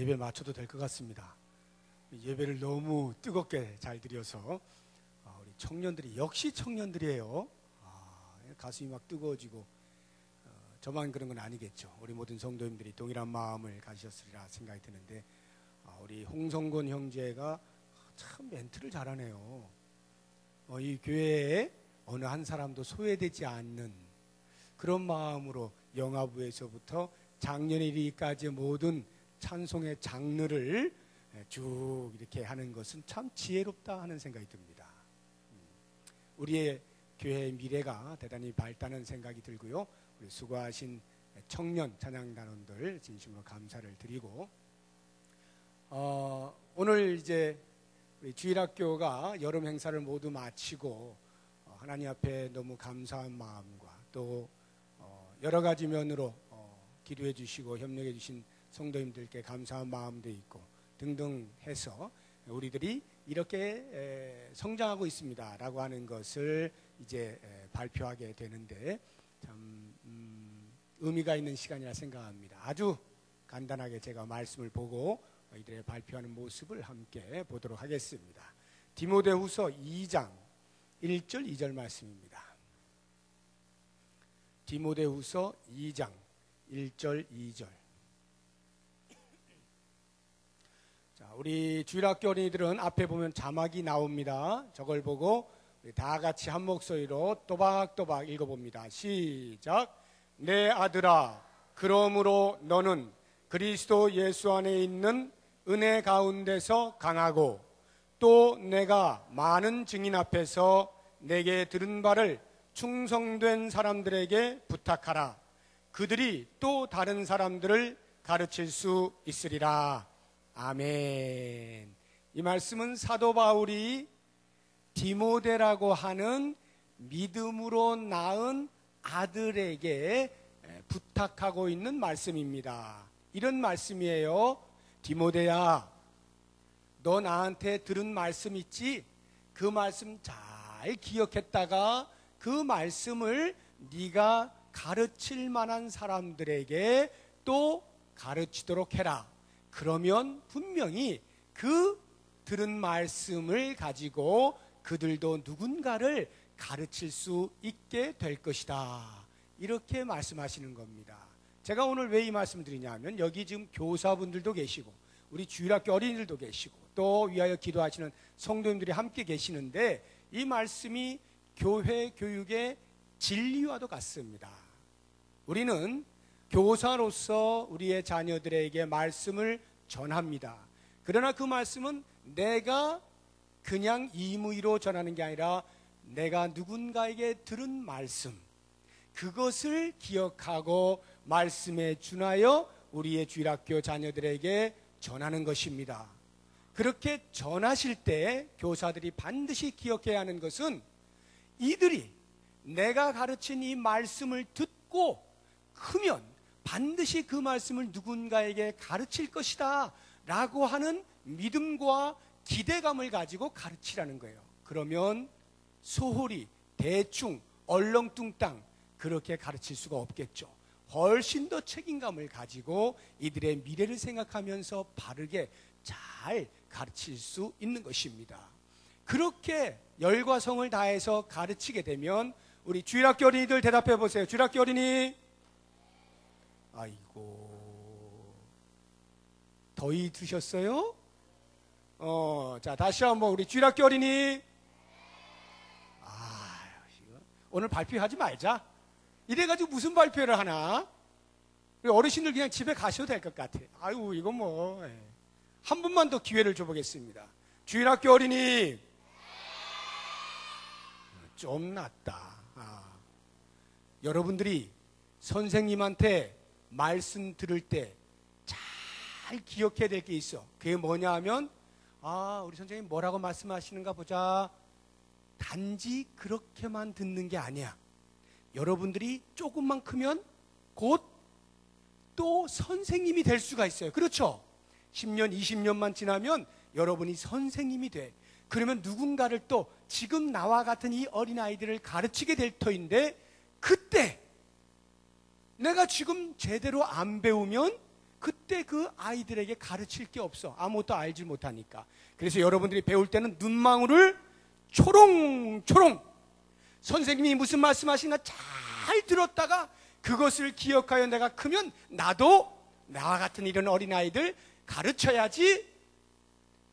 예배 마쳐도 될 것 같습니다. 예배를 너무 뜨겁게 잘 드려서 아, 우리 청년들이 역시 청년들이에요. 아, 가슴이 막 뜨거워지고 어, 저만 그런 건 아니겠죠. 우리 모든 성도님들이 동일한 마음을 가지셨으리라 생각이 드는데 아, 우리 홍성곤 형제가 참 멘트를 잘하네요. 어, 이 교회에 어느 한 사람도 소외되지 않는 그런 마음으로 영화부에서부터 작년일까지 모든 찬송의 장르를 쭉 이렇게 하는 것은 참 지혜롭다 하는 생각이 듭니다. 음, 우리의 교회의 미래가 대단히 밝다는 생각이 들고요. 우리 수고하신 청년 찬양단원들 진심으로 감사를 드리고 어, 오늘 이제 우리 주일학교가 여름 행사를 모두 마치고 어, 하나님 앞에 너무 감사한 마음과 또 어, 여러 가지 면으로 어, 기도해 주시고 협력해 주신 성도님들께 감사한 마음도 있고 등등 해서 우리들이 이렇게 성장하고 있습니다라고 하는 것을 이제 발표하게 되는데 참 음, 의미가 있는 시간이라 생각합니다. 아주 간단하게 제가 말씀을 보고 이들의 발표하는 모습을 함께 보도록 하겠습니다. 디모데후서 2장 1절 2절 말씀입니다. 디모데후서 2장 1절 2절 우리 주일학교 어린이들은 앞에 보면 자막이 나옵니다. 저걸 보고 다 같이 한 목소리로 또박또박 읽어봅니다. 시작. 내 아들아, 그러므로 너는 그리스도 예수 안에 있는 은혜 가운데서 강하고 또 내가 많은 증인 앞에서 내게 들은 바를 충성된 사람들에게 부탁하라. 그들이 또 다른 사람들을 가르칠 수 있으리라. 아멘. 이 말씀은 사도 바울이 디모데라고 하는 믿음으로 낳은 아들에게 부탁하고 있는 말씀입니다. 이런 말씀이에요. 디모데야, 너 나한테 들은 말씀 있지? 그 말씀 잘 기억했다가 그 말씀을 네가 가르칠 만한 사람들에게 또 가르치도록 해라. 그러면 분명히 그 들은 말씀을 가지고 그들도 누군가를 가르칠 수 있게 될 것이다. 이렇게 말씀하시는 겁니다. 제가 오늘 왜 이 말씀 드리냐면 여기 지금 교사분들도 계시고 우리 주일학교 어린이들도 계시고 또 위하여 기도하시는 성도님들이 함께 계시는데 이 말씀이 교회 교육의 진리와도 같습니다. 우리는 교사로서 우리의 자녀들에게 말씀을 전합니다. 그러나 그 말씀은 내가 그냥 임의로 전하는 게 아니라 내가 누군가에게 들은 말씀, 그것을 기억하고 말씀에 준하여 우리의 주일학교 자녀들에게 전하는 것입니다. 그렇게 전하실 때 교사들이 반드시 기억해야 하는 것은 이들이 내가 가르친 이 말씀을 듣고 크면 반드시 그 말씀을 누군가에게 가르칠 것이다 라고 하는 믿음과 기대감을 가지고 가르치라는 거예요. 그러면 소홀히 대충 얼렁뚱땅 그렇게 가르칠 수가 없겠죠. 훨씬 더 책임감을 가지고 이들의 미래를 생각하면서 바르게 잘 가르칠 수 있는 것입니다. 그렇게 열과 성을 다해서 가르치게 되면 우리 주일학교 어린이들 대답해 보세요. 주일학교 어린이 아이고. 더위 드셨어요? 어, 자, 다시 한번 우리 쥐락기 어린이. 아, 오늘 발표하지 말자. 이래가지고 무슨 발표를 하나? 어르신들 그냥 집에 가셔도 될 것 같아. 아유, 이거 뭐. 예. 한 번만 더 기회를 줘보겠습니다. 주일학교 어린이. 좀 낫다. 아. 여러분들이 선생님한테 말씀 들을 때 잘 기억해야 될 게 있어. 그게 뭐냐 하면, 아, 우리 선생님 뭐라고 말씀하시는가 보자. 단지 그렇게만 듣는 게 아니야. 여러분들이 조금만 크면 곧 또 선생님이 될 수가 있어요. 그렇죠? 10년, 20년만 지나면 여러분이 선생님이 돼. 그러면 누군가를 또 지금 나와 같은 이 어린아이들을 가르치게 될 터인데 그때 내가 지금 제대로 안 배우면 그때 그 아이들에게 가르칠 게 없어. 아무것도 알지 못하니까. 그래서 여러분들이 배울 때는 눈망울을 초롱초롱 선생님이 무슨 말씀하시나 잘 들었다가 그것을 기억하여 내가 크면 나도 나와 같은 이런 어린아이들 가르쳐야지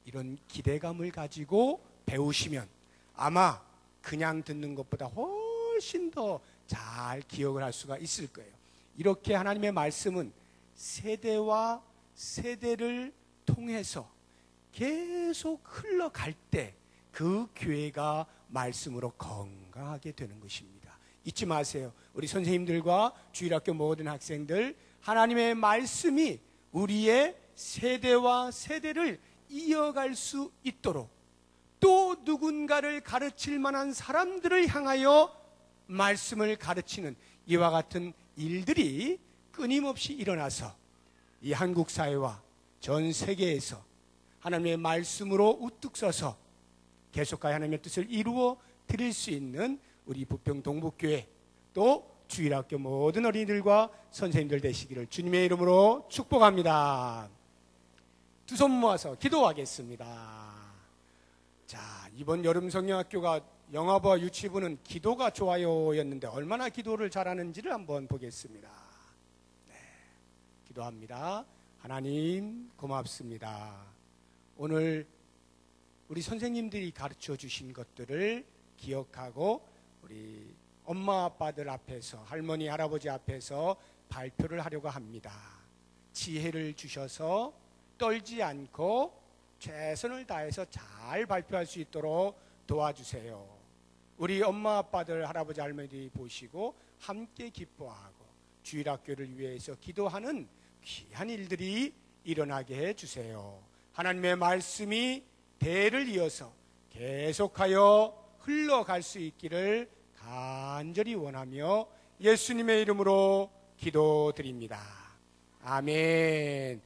이런 기대감을 가지고 배우시면 아마 그냥 듣는 것보다 훨씬 더 잘 기억을 할 수가 있을 거예요. 이렇게 하나님의 말씀은 세대와 세대를 통해서 계속 흘러갈 때 그 교회가 말씀으로 건강하게 되는 것입니다. 잊지 마세요. 우리 선생님들과 주일학교 모든 학생들 하나님의 말씀이 우리의 세대와 세대를 이어갈 수 있도록 또 누군가를 가르칠 만한 사람들을 향하여 말씀을 가르치는 이와 같은 일들이 끊임없이 일어나서 이 한국 사회와 전 세계에서 하나님의 말씀으로 우뚝 서서 계속하여 하나님의 뜻을 이루어 드릴 수 있는 우리 부평 동북교회 또 주일학교 모든 어린이들과 선생님들 되시기를 주님의 이름으로 축복합니다. 두 손 모아서 기도하겠습니다. 자, 이번 여름 성경학교가 영화부와 유치부는 기도가 좋아요였는데 얼마나 기도를 잘하는지를 한번 보겠습니다. 네, 기도합니다. 하나님 고맙습니다. 오늘 우리 선생님들이 가르쳐 주신 것들을 기억하고 우리 엄마 아빠들 앞에서 할머니 할아버지 앞에서 발표를 하려고 합니다. 지혜를 주셔서 떨지 않고 최선을 다해서 잘 발표할 수 있도록 도와주세요. 우리 엄마 아빠들 할아버지 할머니들이 보시고 함께 기뻐하고 주일학교를 위해서 기도하는 귀한 일들이 일어나게 해 주세요. 하나님의 말씀이 대를 이어서 계속하여 흘러갈 수 있기를 간절히 원하며 예수님의 이름으로 기도드립니다. 아멘.